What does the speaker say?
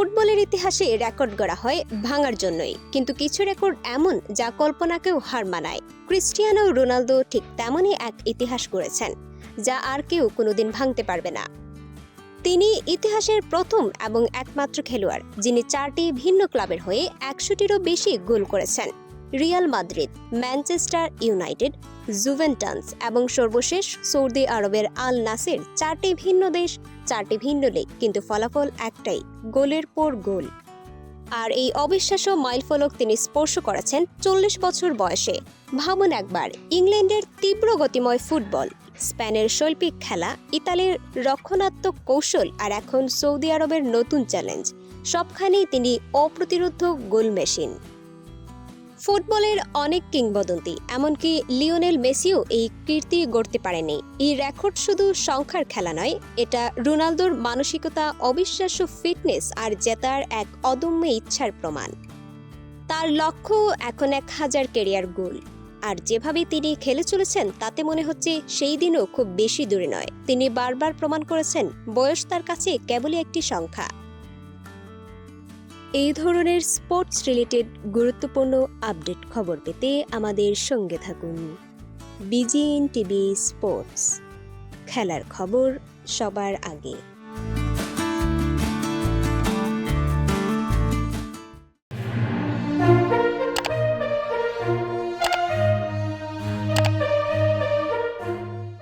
ফুটবলের ইতিহাসে রেকর্ড গড়া হয় ভাঙার জন্যই। কিন্তু কিছু রেকর্ড এমন যা কল্পনাকেও হার মানায়। ক্রিস্টিয়ানো রোনালদো ঠিক তেমনই এক ইতিহাস গড়েছেন, যা আর কেউ কোনোদিন ভাঙতে পারবে না। তিনি ইতিহাসের প্রথম এবং একমাত্র খেলোয়াড়, যিনি চারটি ভিন্ন ক্লাবের হয়ে একশোটিরও বেশি গোল করেছেন। Real Madrid, Manchester United Juventus এবং সর্বশেষ সৌদি আরবের আল নাসের চারটি ভিন্ন দেশ, চারটি ভিন্ন লেগ, কিন্তু ফলাফল একটাই, গোলের পর গোল। আর এই অবিশ্বাস্য মাইলফলক তিনি স্পর্শ করেছেন চল্লিশ বছর বয়সে। ভাবুন একবার, ইংল্যান্ডের তীব্র গতিময় ফুটবল, স্পেনের শৈল্পিক খেলা, ইতালির রক্ষণাত্মক কৌশল আর এখন সৌদি আরবের নতুন চ্যালেঞ্জ, সবখানেই তিনি অপ্রতিরোধ গোল মেশিন ফুটবলের অনেক কিংবদন্তি, এমনকি লিওনেল মেসিও এই কীর্তি গড়তে পারেনি। এই রেকর্ড শুধু সংখ্যার খেলা নয়, এটা রোনালদোর মানসিকতা, অবিশ্বাস্য ফিটনেস আর জেতার এক অদম্য ইচ্ছার প্রমাণ। তার লক্ষ্য এখন এক হাজার কেরিয়ার গোল। আর যেভাবে তিনি খেলে চলেছেন, তাতে মনে হচ্ছে সেই দিনও খুব বেশি দূরে নয়। তিনি বারবার প্রমাণ করেছেন, বয়স তার কাছে কেবলই একটি সংখ্যা। এই ধরনের স্পোর্টস রিলেটেড গুরুত্বপূর্ণ আপডেট খবর পেতে আমাদের সঙ্গে থাকুন। বিজিএন টিভি স্পোর্টস খেলার খবর সবার আগে।